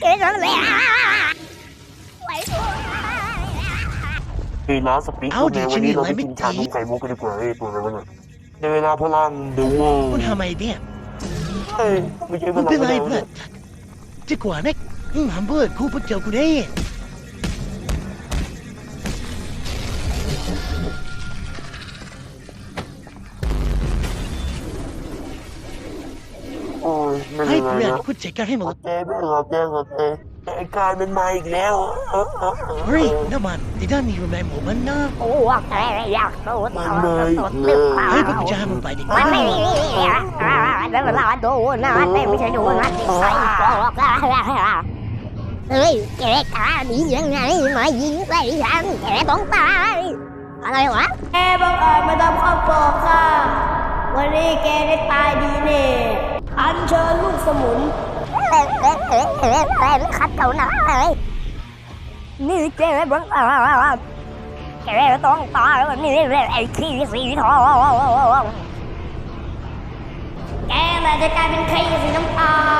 แกนั่นแหละไหวตัวคือน้าสปีกเอาดิวันนี้เราไปฉันมีกินอะไรไม่ชานมไข่มุกกันดีกว่าไอ้ตัวอะไรวะเนี่ยในเวลาพลังเดวคุณทำไมเนี่ยเฮ้ยไม่ใช่พมันลังเป็นไรไม่เพื่อนจะกว่านะอืมฮัมเบอร์กูเพิ่งเจอกูได้ โอ้ยไม่ให้เป็นไรเพื่อนนะคุณจัดการให้หมขอดแกไม่ขอแกขอแกแต่ไอ้การมันมาอีกแล้วเออเออออเฮ้ยน้ำมันที่ด้านนี้มันแมงหมูมันนะโอ้แกอยากตัวตัวตัวตึ๊บเปล่าให้พวกกูจะให้มึงไปดิมันไม่มีแล้วเวลาดูนะไม่ใช่ดูนะใส่กรอกเฮ้ยแกกล้าหนียังไงมายิงใส่ฉันแกต้องตายอะไรวะ แกบังเอิญมาทำครอบครัวข้า สมุนเอ๊ะเอ๊ะเอ๊ะเอ๊ะเอ๊ะขัดเขาหน่อยนี่แกบังเอิญแกต้องตาแล้วนี่ไอ้ขี้สีทองแกแหละจะกลายเป็นขี้สีน้ำตาล